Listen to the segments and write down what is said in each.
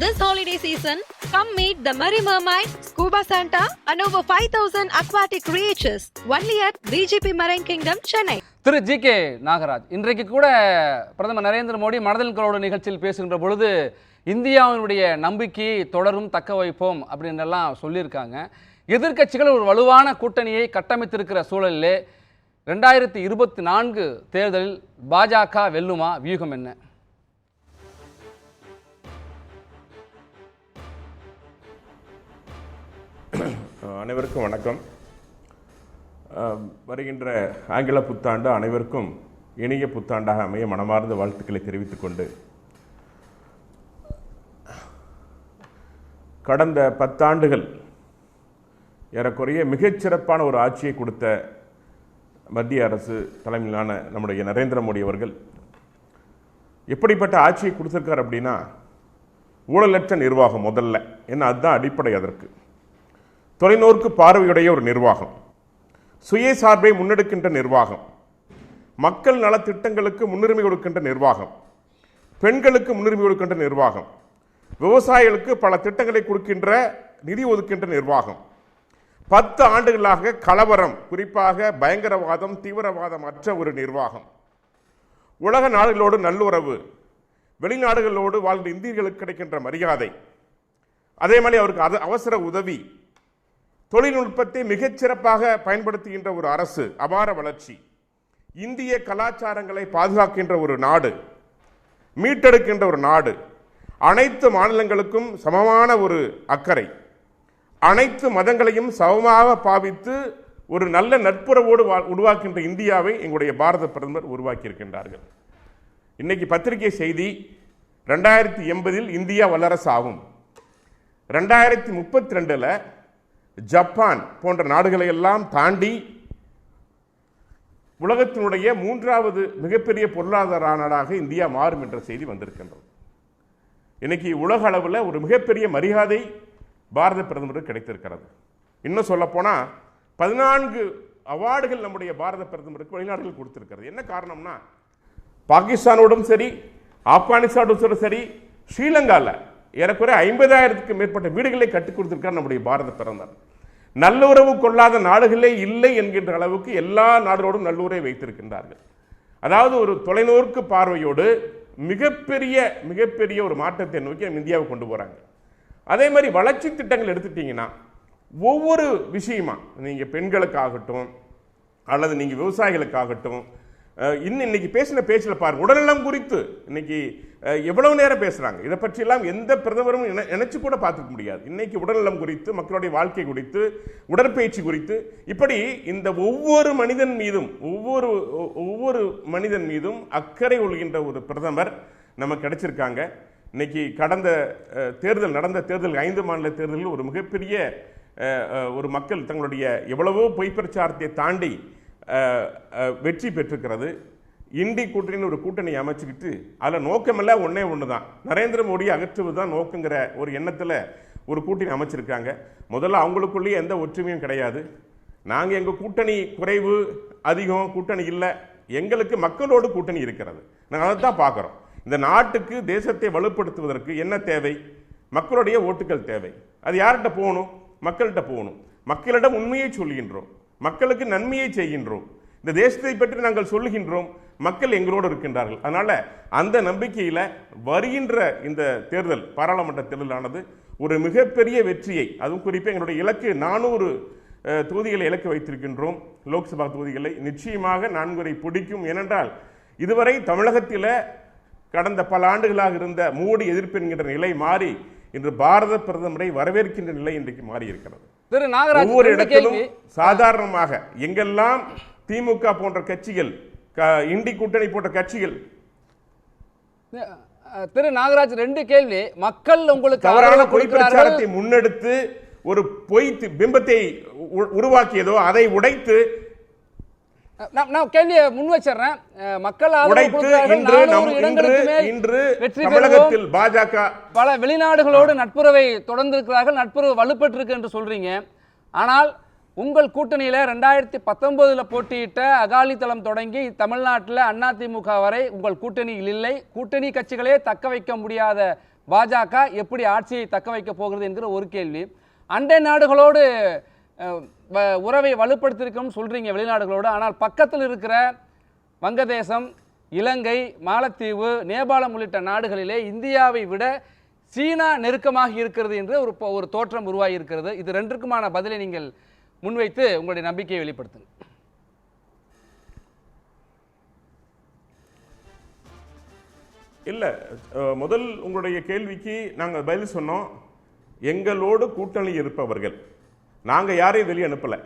This holiday season, come meet the Murray Mermaid, Scuba Santa, and over 5,000 aquatic creatures only at BGP Marine Kingdom, Chennai. Thiru G K Nagaraj இன்றைக்கு கூட பிரதமர் நரேந்திர மோடி மனதில் குரலோட நிகழ்ச்சியில் பேசுகின்ற பொழுது இந்தியாவினுடைய நம்பிக்கையை தொடரும் தக்க வைப்போம் அப்படின்னு எல்லாம் சொல்லியிருக்காங்க. எதிர்க்கட்சிகள் ஒரு வலுவான கூட்டணியை கட்டமைத்திருக்கிற சூழலிலே ரெண்டாயிரத்தி இருபத்தி நான்கு தேர்தலில் பாஜக வெல்லுமா? வியூகம் என்ன? அனைவருக்கும் வணக்கம். வருகின்ற ஆங்கில புத்தாண்டு அனைவருக்கும் இனிய புத்தாண்டாக அமைய மனமார்ந்த வாழ்த்துக்களை தெரிவித்துக்கொண்டு கடந்த பத்தாண்டுகள் ஏறக்குறைய மிகச்சிறப்பான ஒரு ஆட்சியை கொடுத்த மத்திய அரசு தலைமையிலான நம்முடைய நரேந்திர மோடி அவர்கள் எப்படிப்பட்ட ஆட்சியை கொடுத்துருக்கார் அப்படின்னா ஊழலற்ற நிர்வாகம் முதல்ல ஏன்னா அதுதான் அடிப்படை அதற்கு. தொலைநோக்கு பார்வையுடைய ஒரு நிர்வாகம். சுயசார்பை முன்னெடுக்கின்ற நிர்வாகம். மக்கள் நலத்திட்டங்களுக்கு முன்னுரிமை கொடுக்கின்ற நிர்வாகம். பெண்களுக்கு முன்னுரிமை கொடுக்கின்ற நிர்வாகம். விவசாயிகளுக்கு பல திட்டங்களை கொடுக்கின்ற நிதி ஒதுக்கின்ற நிர்வாகம். பத்து ஆண்டுகளாக கலவரம் குறிப்பாக பயங்கரவாதம் தீவிரவாதம் அற்ற ஒரு நிர்வாகம். உலக நாடுகளோடு நல்லுறவு வெளிநாடுகளோடு வாழ்ந்த இந்தியர்களுக்கு கிடைக்கின்ற மரியாதை. அதே மாதிரி அவருக்கு அது அவசர உதவி தொழில்நுட்பத்தை மிகச்சிறப்பாக பயன்படுத்துகின்ற ஒரு அரசு அபார வளர்ச்சி. இந்திய கலாச்சாரங்களை பாதுகாக்கின்ற ஒரு நாடு மீட்டெடுக்கின்ற ஒரு நாடு. அனைத்து மாநிலங்களுக்கும் சமமான ஒரு அக்கறை. அனைத்து மதங்களையும் சமமாக பாவித்து ஒரு நல்ல நட்புறவோடு வா- உருவாக்கின்ற இந்தியாவை எங்களுடைய பாரத பிரதமர் உருவாக்கியிருக்கின்றார்கள். இன்னைக்கு பத்திரிகை செய்தி ரெண்டாயிரத்தி எண்பதில் இந்தியா வல்லரசு ஆகும். ரெண்டாயிரத்தி முப்பத்தி ரெண்டில் ஜப்பான் போன்ற நாடுகளை எல்லாம் தாண்டி உலகத்தினுடைய மூன்றாவது மிகப்பெரிய பொருளாதார நாடாக இந்தியா மாறும் என்ற செய்தி வந்திருக்கின்றது. இன்னைக்கு உலக அளவில் ஒரு மிகப்பெரிய மரியாதை பாரத பிரதமருக்கு கிடைத்திருக்கிறது. இன்னும் சொல்லப்போனால் பதினான்கு அவார்டுகள் நம்முடைய பாரத பிரதமருக்கு வெளிநாடுகள் கொடுத்திருக்கிறது. என்ன காரணம்னா பாகிஸ்தானோடும் சரி ஆப்கானிஸ்தானோடும் சரி ஸ்ரீலங்காவில் ஏறக்குறைய ஐம்பதாயிரத்துக்கு மேற்பட்ட வீடுகளை கட்டிக் கொடுத்திருக்கார் நம்முடைய பாரத பிறந்தார். நல்லுறவு கொள்ளாத நாடுகளே இல்லை என்கின்ற அளவுக்கு எல்லா நாடுகளோடும் நல்லுறவை வைத்திருக்கின்றார்கள். அதாவது ஒரு தொலைநோக்கு பார்வையோடு மிகப்பெரிய மிகப்பெரிய ஒரு மாற்றத்தை நோக்கி நம்ம இந்தியாவை கொண்டு போகிறாங்க அதே மாதிரி வளர்ச்சி திட்டங்கள் எடுத்துட்டிங்கன்னா ஒவ்வொரு விஷயமா நீங்கள் பெண்களுக்காகட்டும் அல்லது நீங்கள் விவசாயிகளுக்காகட்டும் இன்னும் இன்னைக்கு பேசின பேச்சில் பாருங்க. உடல்நலம் குறித்து இன்னைக்கு எவ்வளவு நேரம் பேசுறாங்க? இதை பற்றியெல்லாம் எந்த பிரதமரும் நினைச்சு கூட பார்த்துக்க முடியாது. இன்னைக்கு உடல்நலம் குறித்து மக்களுடைய வாழ்க்கை குறித்து உடற்பயிற்சி குறித்து இப்படி இந்த ஒவ்வொரு மனிதன் மீதும் ஒவ்வொரு ஒவ்வொரு மனிதன் மீதும் அக்கறை கொள்கின்ற ஒரு பிரதமர் நமக்கு கிடைச்சிருக்காங்க. இன்னைக்கு கடந்த தேர்தல் நடந்த தேர்தல் ஐந்து மாநில தேர்தலில் ஒரு மிகப்பெரிய ஒரு மக்கள் தங்களுடைய எவ்வளவோ பொய்ப்பிரச்சாரத்தை தாண்டி வெற்றி பெற்றிருக்கிறது. இண்டி கூட்டணின்னு ஒரு கூட்டணி அமைச்சுக்கிட்டு அதில் நோக்கமெல்லாம் ஒன்றே ஒன்று தான் நரேந்திர மோடியை அகற்றுவது தான் நோக்குங்கிற ஒரு எண்ணத்தில் ஒரு கூட்டணி அமைச்சிருக்காங்க. முதல்ல அவங்களுக்குள்ளேயே எந்த ஒற்றுமையும் கிடையாது. நாங்கள் எங்கள் கூட்டணி குறைவு அதிகம் கூட்டணி இல்லை. எங்களுக்கு மக்களோடு கூட்டணி இருக்கிறது. நாங்கள் அதை தான் பார்க்குறோம். இந்த நாட்டுக்கு தேசத்தை வலுப்படுத்துவதற்கு என்ன தேவை? மக்களுடைய ஓட்டுகள் தேவை. அது யார்கிட்ட போகணும்? மக்கள்கிட்ட போகணும். மக்களிடம் உண்மையை சொல்கின்றோம். மக்களுக்கு நன்மையை செய்கின்றோம். இந்த தேசத்தை பற்றி நாங்கள் சொல்லுகின்றோம். மக்கள் எங்களோடு இருக்கின்றார்கள். அதனால் அந்த நம்பிக்கையில் வருகின்ற இந்த தேர்தல் பாராளுமன்ற தேர்தலானது ஒரு மிகப்பெரிய வெற்றியை அதுவும் குறிப்பாக எங்களுடைய இலக்கு நானூறு தொகுதிகளை இலக்கு வைத்திருக்கின்றோம். லோக்சபா தொகுதிகளை. நிச்சயமாக நான்குரை பிடிக்கும். ஏனென்றால் இதுவரை தமிழகத்தில் கடந்த பல ஆண்டுகளாக இருந்த மோடி எதிர்ப்பு என்கின்ற நிலை மாறி இன்று பாரத பிரதமரை வரவேற்கின்ற நிலை இன்றைக்கு மாறியிருக்கிறது. திரு நாகராஜ் ஒவ்வொரு இடத்திலும் சாதாரணமாக எங்கெல்லாம் திமுக போன்ற கட்சிகள் இண்டி கூட்டணி போன்ற கட்சிகள் திரு நாகராஜ் ரெண்டு கேள்வி மக்கள் உங்களுக்கு தவறான பொய். பிரச்சாரத்தை முன்னெடுத்து ஒரு பொய் பிம்பத்தை உருவாக்கியதோ அதை உடைத்து நான் நான் கேள்வியை முன் வச்சிடுறேன். மக்கள் ஆதரவு உடைத்து கொடுக்கிறார்கள். இன்று நம் 400 இன்று இடங்களுக்கு மேல் இன்று வெற்றி பெறுவோம். தமிழகத்தில் பாஜக பல வெளிநாடுகளோடு நட்புறவை தொடர்ந்திருக்கிறார்கள். நட்புறவு வலுப்பெற்றிருக்கு என்று சொல்றீங்க. ஆனால் உங்கள் கூட்டணியில ரெண்டாயிரத்தி பத்தொன்பதுல போட்டியிட்ட அகாலிதளம் தொடங்கி தமிழ்நாட்டில் அதிமுக வரை உங்கள் கூட்டணியில் இல்லை. கூட்டணி கட்சிகளே தக்க வைக்க முடியாத பாஜக எப்படி ஆட்சியை தக்க வைக்க போகிறது என்கிற ஒரு கேள்வி. அண்டை நாடுகளோடு உறவை வலுப்படுத்தியிருக்கோம்னு சொல்கிறீங்க வெளிநாடுகளோடு. ஆனால் பக்கத்தில் இருக்கிற வங்கதேசம் இலங்கை மாலத்தீவு நேபாளம் உள்ளிட்ட நாடுகளிலே இந்தியாவை விட சீனா நெருக்கமாக இருக்கிறது என்று ஒரு ஒரு தோற்றம் உருவாகி இருக்கிறது இது ரெண்டுக்குமான பதிலை நீங்கள் முன்வைத்து உங்களுடைய நம்பிக்கையை வெளிப்படுத்துங்க இல்லை முதல் உங்களுடைய கேள்விக்கு நாங்கள் பதில் சொன்னோம். எங்களோடு கூட்டணி இருப்பவர்கள். நாங்கள் யாரையும் வெளியே அனுப்பலை.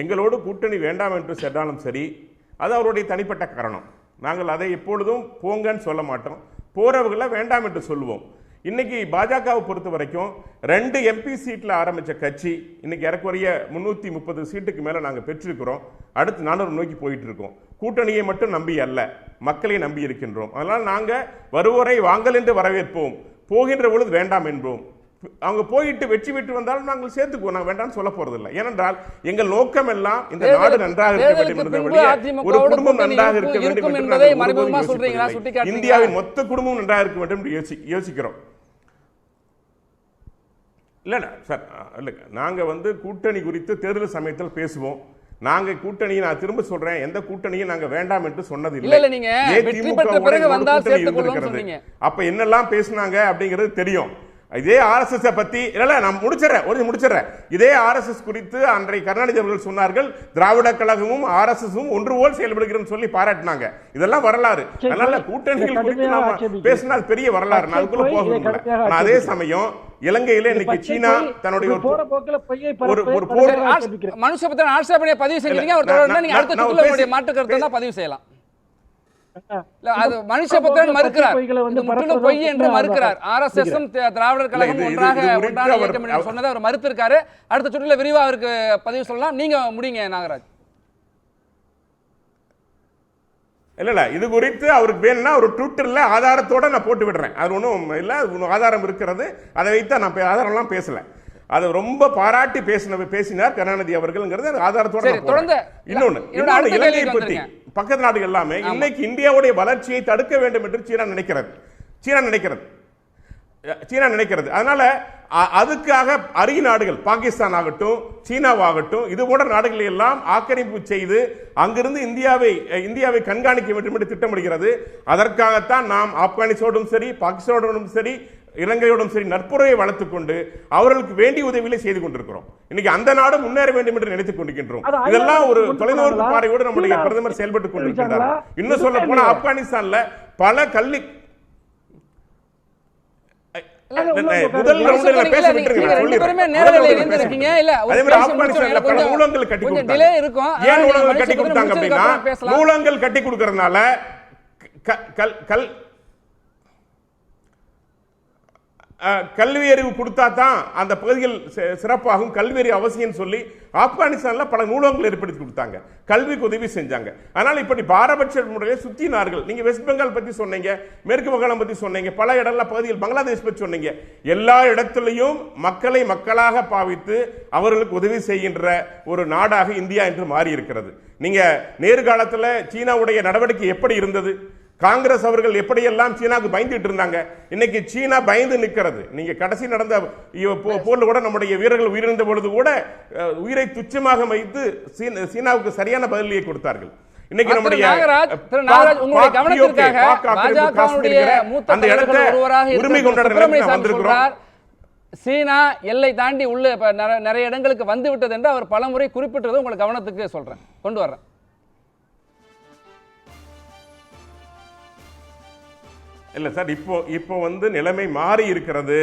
எங்களோடு கூட்டணி வேண்டாம் என்று சொன்னாலும் சரி அது அவருடைய தனிப்பட்ட காரணம். நாங்கள் அதை எப்பொழுதும் போங்கன்னு சொல்ல மாட்டோம். போறவங்கள வேண்டாம் என்று சொல்லுவோம். இன்னைக்கு பாஜகவை பொறுத்த வரைக்கும் ரெண்டு எம்பி சீட்டில் ஆரம்பிச்ச கட்சி இன்னைக்கு இறக்குறைய முன்னூற்றி முப்பது சீட்டுக்கு மேலே நாங்கள் பெற்றிருக்கிறோம். அடுத்து நானூறு நோக்கி போயிட்டு இருக்கோம். கூட்டணியை மட்டும் நம்பி அல்ல மக்களை நம்பி இருக்கின்றோம். அதனால் நாங்கள் வருவோரை வாங்கல் என்று வரவேற்போம். போகின்ற பொழுது வேண்டாம் என்போம். அவங்க போயிட்டு வெற்றி பெற்று வந்தாலும் நாங்கள் சேர்த்துக்குவோம். நாங்கள் வேண்டாம் சொல்ல போறதில்லை. ஏனென்றால் எங்கள் நோக்கம் எல்லாம் இந்த நாடு நன்றாக இருக்க வேண்டும் ஒரு குடும்பம் நன்றாக இருக்க வேண்டும் என்று? இந்தியாவின் மொத்த குடும்பமும் நன்றாக இருக்க வேண்டும் என்று யோசி யோசிக்கிறோம். இல்லைண்ணா சார் இல்லைங்க. நாங்கள் வந்து கூட்டணி குறித்து தேர்தல் சமயத்தில் பேசுவோம். நாங்க கூட்டணியை நான் திரும்ப சொல்றேன். எந்த கூட்டணியும் நாங்க வேண்டாம் என்று சொன்னது இல்ல, இல்ல, நீங்க. அப்ப என்னெல்லாம் பேசுனாங்க அப்படிங்கிறது தெரியும். இதே ஆர்எஸ்எஸ் பத்தி இல்ல நான் முடிச்சிடறேன் ஒரு முடிச்சிடறேன். இதே ஆர்எஸ்எஸ் குறித்து அன்றை கருணாநிதி அவர்கள் சொன்னார்கள் திராவிட கழகமும் ஆர்எஸ்எஸும் ஒன்று போல் செயல்படுகிறோம் சொல்லி பாராட்டினாங்க. இதெல்லாம் வரலாறு. அதனால கூட்டணிகள் குறித்து நாம ஆட்சேபிக்கிறேன். பேசினா அது பெரிய வரலாறு. நான் அதுக்குள்ள போக ஆனா அதே. சமயம் இலங்கையில இன்னைக்கு சீனா தன்னுடைய ஒரு ஒரு- போர். மனுஷபத்திரன் ஆட்சேபனையை பதிவு செஞ்சீங்க அவர் தொடர்ந்து நீங்க அடுத்த நான் சுற்றுல பேசி- உங்களுடைய மாற்று கருத்தை தான் பதிவு செய்யலாம். அது இப்ப மனுஷபத்திரன் பச்சை மறுக்கிறார். முற்றிலும் பொய் என்று மறுக்கிறார். ஆர்எஸ்எஸும் திராவிடர் கழகம் ஒன்றாக அவர் இயக்கம் சொன்னதை அவர் மறுத்திருக்காரு. அடுத்த சுற்றுல விரிவா அவருக்கு பதிவு சொல்லலாம். நீங்க முடிங்க நாகராஜ். இல்ல இல்ல இது குறித்து அவருக்கு வேணும்னா ஒரு ட்விட்டர்ல ஆதாரத்தோட நான் போட்டு விடுறேன். அது ஒன்றும் இல்ல ஆதாரம் இருக்கிறது. அதை வைத்து நான் பே- ஆதாரம்லாம் பேசல. அது ரொம்ப பாராட்டி பேசின பேசினார் கருணாநிதி அவர்கள்ங்கிறது ஆதாரத்தோட. இன்னொன்னு இலங்கையை வந்துருங்க. பக்கத்து நாடுகள் எல்லாமே இன்னைக்கு இந்தியாவுடைய வளர்ச்சியை தடுக்க வேண்டும் என்று சீனா நினைக்கிறது. சீனா நினைக்கிறது. சீனா நினைக்கிறது. அதனால அதுக்காக அருகி நாடுகள் பாகிஸ்தான் ஆகட்டும் சீனாவாகட்டும் இது போன்ற நாடுகளை எல்லாம் ஆக்கிரமிப்பு செய்து அங்கிருந்து இந்தியாவை இந்தியாவை கண்காணிக்க வேண்டும் என்று திட்டமிடுகிறது. அதற்காகத்தான் நாம் ஆப்கானிஸ்தானோடும் சரி பாகிஸ்தானோடும் சரி இலங்கையோடும் சரி நட்புறவை வளர்த்துக் கொண்டு அவர்களுக்கு வேண்டிய உதவிகளை செய்து கொண்டிருக்கிறோம் இன்னைக்கு அந்த நாடு முன்னேற வேண்டும் என்று நினைத்துக் கொண்டிருக்கின்றோம் இதெல்லாம் ஒரு தொலைநோக்கு? பார்வையோடு நம்முடைய பிரதமர் செயல்பட்டுக் கொண்டிருக்கிறார்? இன்னும் சொல்ல போனா. ஆப்கானிஸ்தான்ல பல கல்வி நூலகங்கள் கட்டி கொடுத்தாங்க. அப்படின்னா. நூலகங்கள் கட்டி கொடுக்கறதுனால கல் கல்வி அறிவு கொடுத்தா தான் அந்த பகுதிகள் சிறப்பாகும். கல்வி அறிவு அவசியம் சொல்லி ஆப்கானிஸ்தானில் பல நூலகங்கள் ஏற்படுத்தி கொடுத்தாங்க. கல்விக்கு உதவி செஞ்சாங்க. ஆனால் இப்படி பாரபட்ச முறையை சுத்தினார்கள். நீங்கள் வெஸ்ட் பெங்கால் பற்றி சொன்னீங்க மேற்கு வங்காளம் பற்றி சொன்னீங்க பல இடங்கள பகுதியில் பங்களாதேஷ் பற்றி சொன்னீங்க. எல்லா இடத்துலையும் மக்களை மக்களாக பாவித்து அவர்களுக்கு உதவி செய்கின்ற ஒரு நாடாக இந்தியா என்று மாறி இருக்கிறது நீங்க நேர்காலத்துல சீனாவுடைய நடவடிக்கை எப்படி இருந்தது? காங்கிரஸ் அவர்கள் எப்படியெல்லாம் சீனாவுக்கு பயந்துட்டு இருந்தாங்க இன்னைக்கு சீனா பயந்து நிற்கிறது. நீங்க கடைசி நடந்த போர்ல கூட நம்முடைய வீரர்கள் உயிரிழந்த பொழுது கூட உயிரை துச்சமாக வைத்து சீன- சீனாவுக்கு சரியான பதிலடியை கொடுத்தார்கள். இன்னைக்கு நம்முடைய உரிமை இருக்கிற கொண்டாட சுப்பிரமணிய நிலைக்கு சாமி வந்திருக்கிறோம். சொல்றார், சீனா எல்லை தாண்டி உள்ள நிறைய இடங்களுக்கு வந்து விட்டது என்று அவர் பலமுறை குறிப்பிட்டது உங்களுக்கு கவனத்துக்கு சொல்றேன். கொண்டு வர்றேன். இல்லை சார் இப்போ இப்போ வந்து நிலைமை மாறி இருக்கிறது.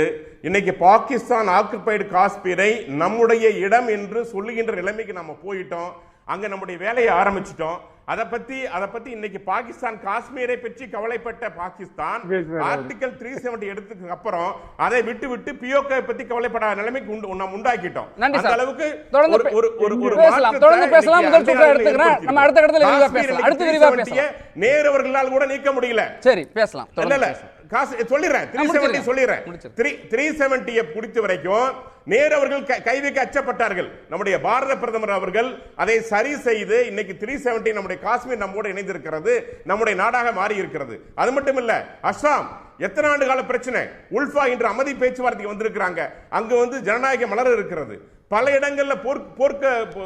இன்னைக்கு பாகிஸ்தான் ஆக்குபைடு காஷ்மீரை நம்முடைய இடம் என்று சொல்லுகின்ற நிலைமைக்கு நம்ம போயிட்டோம். அங்க நம்முடைய வேலையை ஆரம்பிச்சிட்டோம் அதை பத்தி அதை பத்தி இன்னைக்கு பாகிஸ்தான் காஷ்மீரை பற்றி கவலைப்பட்ட பாகிஸ்தான் ஆர்டிகல் த்ரீ செவன்டி எடுத்ததுக்கு அப்புறம் அதை விட்டு விட்டு பிஓகே பத்தி கவலைப்படாத நிலைமைக்கு உண்டு நம்ம உண்டாக்கிட்டோம் அந்த. அளவுக்கு தொடர்ந்து ஒரு ஒரு ஒரு பேசலாம். தொடர்ந்து பேசலாம். முதல் சுற்றை எடுத்துக்கிறேன். நம்ம அடுத்த இடத்துல விரிவா பேசலாம். அடுத்து விரிவா 370 நேரு அவர்களால் கூட நீக்க முடியல சரி பேசலாம் இல்ல இல்ல பேசலாம். காசு சொல்லிடுறேன். Three seventy. சொல்லிடுறேன். த்ரீ த்ரீ செவன்டியை பிடித்த வரைக்கும் நேரு அவர்கள் கை- கை வைக்க அச்சப்பட்டார்கள் நம்முடைய பாரத பிரதமர் அவர்கள் அதை சரி செய்து இன்னைக்கு த்ரீ செவன்டி நம்முடைய காஷ்மீர் நம்மோடு இணைந்திருக்கிறது. நம்முடைய நாடாக மாறி இருக்கிறது அது மட்டும் இல்ல அஸ்ஸாம் எத்தனை ஆண்டு கால பிரச்சனை? உல்ஃபா இன்று அமைதி பேச்சுவார்த்தைக்கு வந்திருக்கிறாங்க. அங்க வந்து ஜனநாயக மலர் இருக்கிறது. பல இடங்கள்ல போர் போர்க்க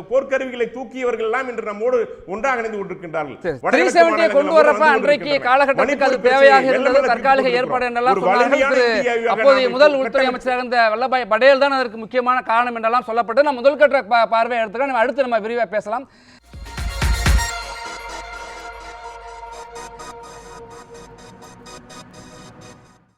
போர்க்கருவிகளை தூக்கியவர்கள் எல்லாம் இன்று நம்மோடு ஒன்றாக இணைந்து கொண்டிருக்கின்றார்கள். சரி, வடகிழக்கு 370 மாநிலங்கள் கொண்டு வரப்ப அன்றைக்கு. காலகட்டத்துக்கு அது தேவையாக இருந்தது தற்காலிக ஏற்பாடு என்றெல்லாம் அப்போதைய முதல் உள்துறை அமைச்சராக இருந்த வல்லபாய் படேல் தான் அதற்கு முக்கியமான காரணம் என்றெல்லாம் சொல்லப்பட்டு நம்ம முதல் கட்ட பார்வை எடுத்துக்கலாம் நம்ம அடுத்து நம்ம விரிவாக பேசலாம்.